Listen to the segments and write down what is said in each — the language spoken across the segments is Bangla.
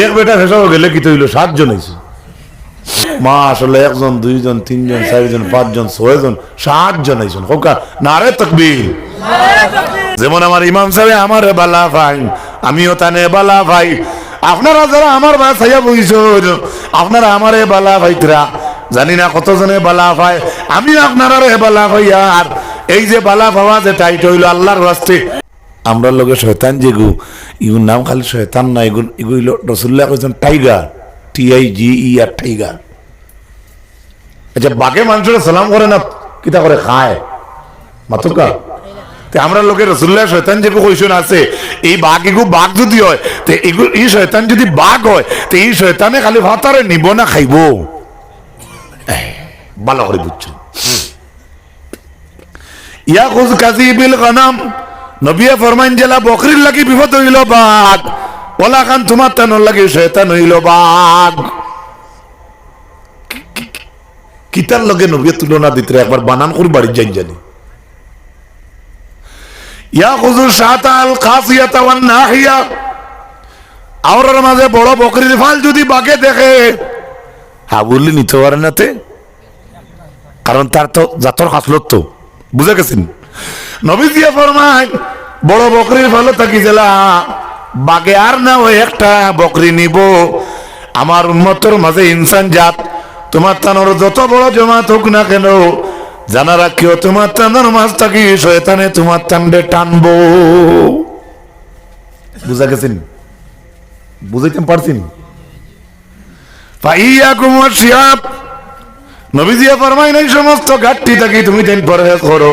এক বেটা ফেসাব গেলে কি তৈল? সাতজন মা আসলে একজন, দুইজন, তিনজন, চারজন, পাঁচজন, ছয়জন, সাতজন আইছেন। হোকা নারে তকবীর। যেমন আমার ইমাম সাহেব, আমার বালা ভাই, আমিও তানে বালা ভাই। আপনারা যারা আমার বা আপনারা আমারে বালা ভাইতরা। জানি না কতজনে বালা ভাই। আমি আপনারা বালা আর। এই যে বালা ভাবা যে টাইট হইল আল্লাহর রাস্তে। আমরা লগে শয়তান যেগু ইগুর নাম খালি শয়তান না এগুন এগুলো রসুল্লাহ কইছেন tiger. T I G E R tiger. আচ্ছা বাকে মানুষের সালাম করে না, কিতা করে? খায়। মাতুকা। আমরা লোকের রসুল্লাহ শয়তান যে কইসন আছে। এই বাঘ এগু বাঘ যদি হয়, তে এগু এই শয়তান যদি বাঘ হয়, তে এই শয়তানে খালি ভাতারে নিব না খাইব। ভালো করে বুঝছ ইয়া খুজ কাজী বিল গনাম নবিয়া ফরমান জেলা বকরির লাগি বিপদ হইল বাঘ। ওলা খান তোমার তানোর লাগি শয়তান হইল বাঘ। কিতার লগে নবিয়া তুলনা দিতে একবার বানান করে বাড়ি যাই জানি। ইয়া সাতাল খাসিয়াতা ওয়ান নাহিয়া। আওরার মাঝে বড় বকরির ফাল যদি বাকে দেখে হ্যাঁ বললি নিতে পারে না তে? কারণ তার তো জাতর হাসলত তো। বুঝে গেছেন? বড় বকরির ভালো থাকি জেলা। বাগে আর না ওই একটা বকরি নিব। আমার উন্মতর মাঝে ইনসান জাত। তোমার তানোর যত বড় জমাত হোক না কেন, জানা রাখিও তোমার টানার মাছ থাকি, শয়তানে তোমার টানবে টানবো। বুঝা গেছেন? বুঝাইতে পারছেন? পাইয়া কুমার শিয়াব নবীজিয়া ফরমাই নাই সমস্ত ঘাটতি থাকি তুমি তেন পরহেজ করো।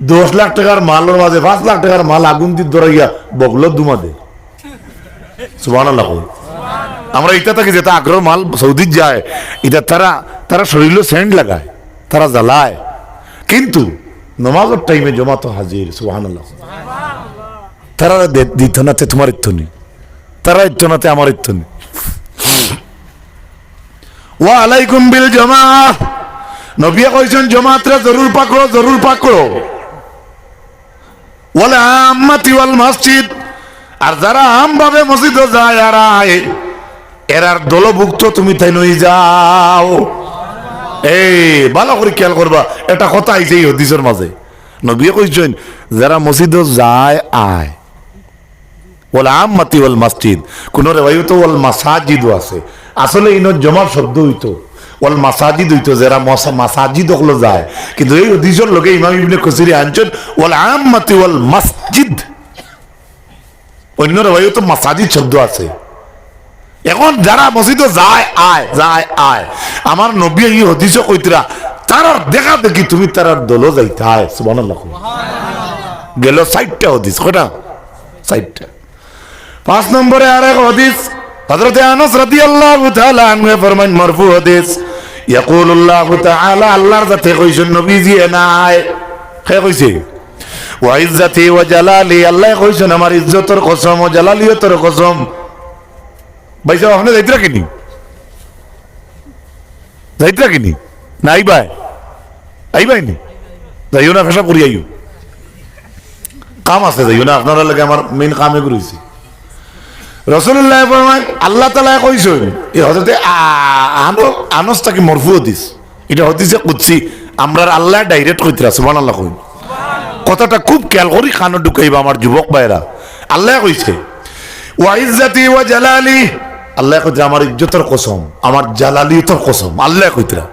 দশ লাখ টাকার মালের মাঝে, পাঁচ লাখ টাকার মাল আগুন দিয়ে ধরাইয়া বগল দুমাদে। আমরা এটা থাকি যেটা আগ্রহ মাল সৌদিত যায় এটা তারা তারা শরীরে সেন্ট লাগায়, তারা জ্বালায়। কিন্তু নমাজের টাইমে জমা তো হাজির সুবাহান তারা দিত তোমার ইত্য নেই তারা ইত্য নাতে আমার ইত্য নেই ওয়া আলাইকুম বিল জমা নবিয়া কইছেন, জমাতরা জরুর পাকড়ো জরুর পাকড়ো। ওয়াল আম্মাতি ওয়াল মসজিদ। আর যারা আম ভাবে মসজিদে যায় আর এরার দলভুক্ত তুমি তাই নই যাও। এই, ভালো করে খেয়াল করবা, এটা কথা আইছে এই হদিসের মাঝে। নবিয়া কইছেন, যারা মসজিদে যায়, আয়। ওল আম্মাতি ওয়াল মসজিদ। কোন রেবাইতো ওয়াল মাসাজিদও আছে। আসলে ইনো জমার শব্দ হইতো ওয়াল মাসাজিদ হইতো, যারা মসা মাসাজিদ হলো যায়। কিন্তু এই হদিসের লোকে ইমাম ইবনে কসিরি আনছেন, ওয়াল আম্মাতি ওয়াল মসজিদ। অন্য রেবাইতো মাসাজিদ শব্দ আছে। এখন যারা মসজিদে যায়, আয় যায়, আয়। আমার নবী এই হদিস কইতরা, তারার দেখা দেখি তুমি তারার দল যাইতে আয় সুবহানাল্লাহ গেল সাইডটা হদিস কটা সাইডটা পাঁচ নম্বরে আর এক হদিস হযরত আনাস রাদিয়াল্লাহু তাআলা আনহু ফরমান মারফু হদিস ইয়াকুলুল্লাহু তাআলা আল্লাহর জাতে কইছেন, নবীজি নাই। কে কইছে? ওয়া ইজ্জতি ওয়া জালালি, আল্লাহ কইছেন, আমার ইজ্জতের কসম ও জালালিয়তের কসম। ভাই সাহেব আপনি যাইতে রাখিনি যাইতে রাখিনি না, আইবাই। আইবাই নি? যাইও না ফেসা করি আইও। কাম আছে, যাইও না। আপনারা লাগে আমার মেইন কামে করেছি। রসুল্লাহ ফরমান আল্লাহ তালা কইছেন, এই হজরতে আনস তাকে মরফু হদিস। এটা হদিসে কুচ্ছি আমরা আল্লাহ ডাইরেক্ট কইতে সুবান আল্লাহ কইন। কথাটা খুব খেয়াল করি, কানো ঢুকাইবা আমার যুবক ভাইরা আল্লাহ কইছে ওয়াইজাতি ওয়া জালালি। আল্লাহ কইতে আমার ইজ্জতের কসম, আমার জালালিয়তের কসম। আল্লাহ কইতরা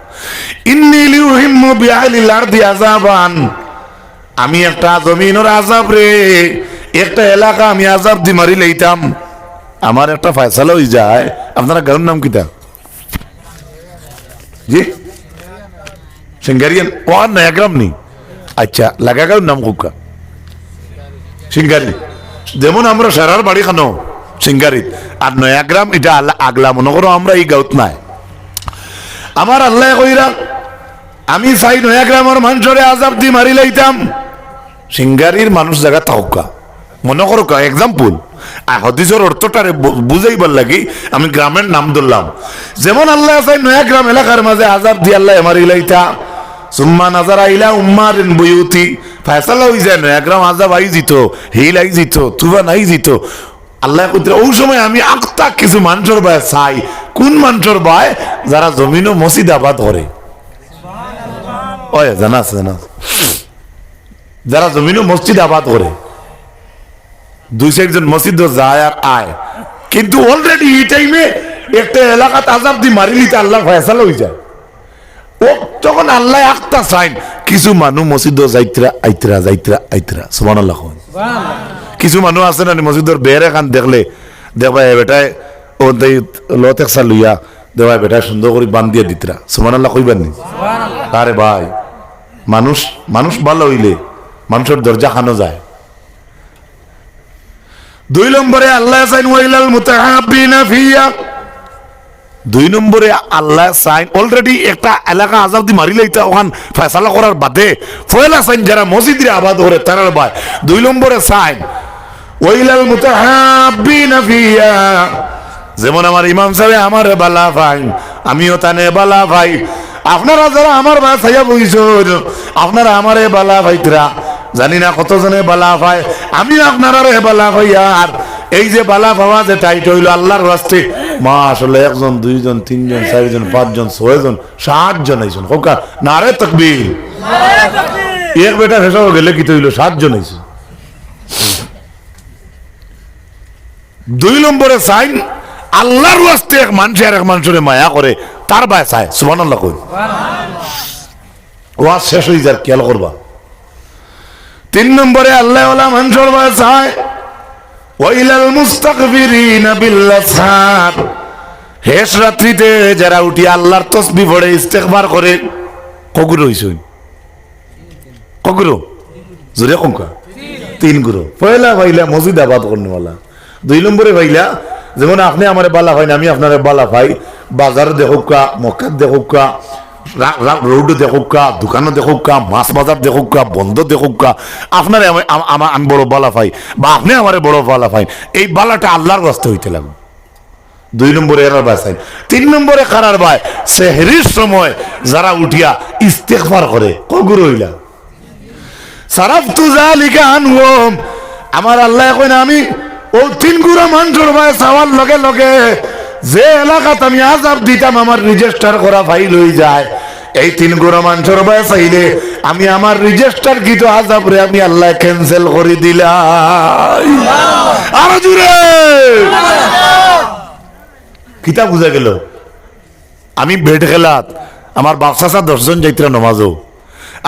ইন্নী লিউহিম্মু বিআলিল আরদি আযাবান। আমি একটা জমিনের আজাব রে, একটা এলাকা আমি আজাব দি মারি লইতাম। আমার একটা ফয়সালা হয়ে যায়। আপনারা গাঁর নাম কিতা? জি? সিঙ্গারিয়ান। ও আর নয়া গ্রাম নি? আচ্ছা লাগা গাঁর নাম কুকা সিঙ্গারি। যেমন আমরা সারার বাড়ি খানো সিঙ্গারিত আর নয়াগ্রাম, এটা আল্লাহ আগলা মনে করো আমরা এই গাউত নাই। আমার আল্লাহ কইরা, আমি চাই নয়াগ্রামের মানুষরে আজাব দি মারি লাইতাম। সিঙ্গারির মানুষ জায়গা থাকা মনে করো এক্সাম্পল আর হদিসের অর্থটারে বুঝাইবার লাগি আমি গ্রামের নাম ধরলাম। যেমন আল্লাহ চাই নয়াগ্রাম এলাকার মাঝে আজাব দি আল্লাহ মারি লাইতা। সুম্মা নাজার আইলা উম্মার বইউতি ফয়সালা হই যায় নয়াগ্রাম আজাব আই জিত হিল আই জিত তুফান আই জিত। আল্লাহ কইতে ওই সময় আমি আক্তা কিছু মানুষের বায় চাই। কোন মানুষের বায়? যারা জমিন ও মসজিদ আবাদ করে। ওই জানাস জানাস যারা জমিন ও মসজিদ আবাদ করে। দুই চারজন মসজিদ যায় আর আয়। কিন্তু অলরেডি এই টাইমে একটা এলাকা আজাব দি মারি নিতে আল্লাহ ফয়সালা হয়ে যায়। ও তখন আল্লাহ আক্তা চাইন কিছু মানুষ মসজিদ যাইতরা আইতরা যাইতরা আইতরা। সুমান আল্লাহ কিছু মানুষ আছে না মসজিদের বের এখান দেখলে দেখবা এ বেটায় ও লত একসা লইয়া দেবা বেটায় সুন্দর করে বান দিয়ে দিতরা। সুমান আল্লাহ কইবার নি আরে ভাই মানুষ মানুষ ভালো হইলে মানুষের দরজা খানো যায়। দুই নম্বরে আল্লাহ সাইন ওয়াইলাল মুতাহাব্বিনা ফিয়া। দুই নম্বরে আল্লাহ সাইন অলরেডি একটা এলাকা আজাব দি মারি লাইতা, ওখান ফয়সালা করার বাদে ফয়লা সাইন যারা মসজিদের আবাদ করে তারার ভাই দুই নম্বরে সাইন ওয়াইলাল মুতাহাব্বিনা ফিয়া। যেমন আমার ইমাম সাহেব, আমার বালা ভাই, আমিও তানে বালা ভাই। আপনারা যারা আমার বা ছাইয়া বইছেন আপনারা আমারে বালা ভাইতরা। জানি না কতজনে বালা ভাই আমি আপনারা রে বালা ভাই আর। এই যে বালা পাওয়া যে টাইট হইল আল্লাহর রাস্তে। মা, আসলে একজন, দুইজন, তিনজন, চারজন, পাঁচজন, ছয়জন, সাতজন আইসন হোকা না রে তকবীর। এক বেটা হেসাব গেলে কি হইল, সাতজন আইসন দুই নম্বরে সাইন, আল্লাহর ওয়াস্তে এক মানুষ আর এক মানুষের মায়া করে, তার বায় চায় সুমান আল্লাহ কই। ওয়াজ শেষ হয়ে যার, খেয়াল করবা। তিন নম্বরে আল্লাহ মানুষের বায় চায় ওয়াইলাল মুস্তাকবিরিনা বিল্লাসার রাত্রিতে যারা উঠি আল্লাহর তসবি পড়ে ইস্তেকবার করে, কগুরো হইছই কগুরো? জোরে কঙ্কা তিন গুরু। পয়লা ভাইলা মসজিদ আবাদ করনেওয়ালা। দুই নম্বরে ভাইলা, যেমন আপনি আমার বালা ভাই না আমি আপনার বালা ভাই বাজার দেখুকা মক্কাত দেখুকা রোড দেখুকা দোকানও দেখুকা মাছ বাজার দেখুকা বন্ধ দেখুকা আপনার আমার আমি বড় বালা ভাই বা আপনি আমার বড় বালা ভাই এই বালাটা আল্লাহর রাস্তা হইতে লাগবে। দুই নম্বরে এরার বাসাই তিন নম্বরে কারার ভাই সেহরির সময় যারা উঠিয়া ইস্তেকবার করে কগুরু হইলা। সারাফতু জালিকা আনহুম। আমার আল্লাহ কই না আমি ও তিন গুড়া মানুষের ভাই, চাওয়ার লগে লগে যে এলাকাত আমি আজাব দিতাম, আমার রেজিস্টার করা ফাইল হয়ে যায়। এই তিন গুড়া মানুষের ভাই চাইলে আমি আমার রেজিস্টার গীত আজাব রে আমি আল্লাহ ক্যান্সেল করে দিলাই। আরও জুড়ে কিতা বুঝা গেল? আমি বেড খেলাত, আমার বাপসাসা দশজন যাইতরা নমাজও।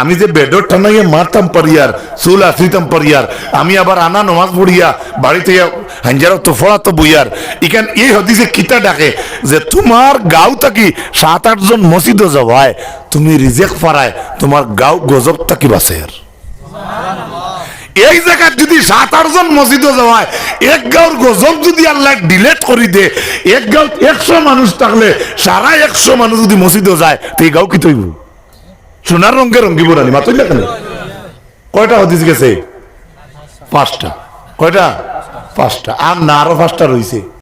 আমি যে বেডর ঠানাইয়ে মারতাম পারিয়ার, চুল আসিতাম পারিয়ার, আমি আবার আনা নমাজ পড়িয়া বাড়িতে হাঞ্জারও তো ফড়া বইয়ার। ইখান এই হদিসে কিতা ডাকে যে তোমার গাঁও থাকি সাত আটজন মসজিদও যাওয়ায়, তুমি রিজেক্ট পারায় তোমার গাঁও গজব থাকি বাসে এই জায়গায় যদি সাত আটজন মসজিদও যাওয়ায়, এক গাঁর গজব যদি আল্লাহ ডিলেট করি দে, এক গাঁও একশো মানুষ থাকলে সারা একশো মানুষ যদি মসজিদও যায় তো এই গাঁও কি তৈব? সোনার রঙে রঙ্গি রানি মাতুই না কেন? কয়টা হদিস গেছে? পাঁচটা। কয়টা? পাঁচটা। আর না, আরও পাঁচটা রয়েছে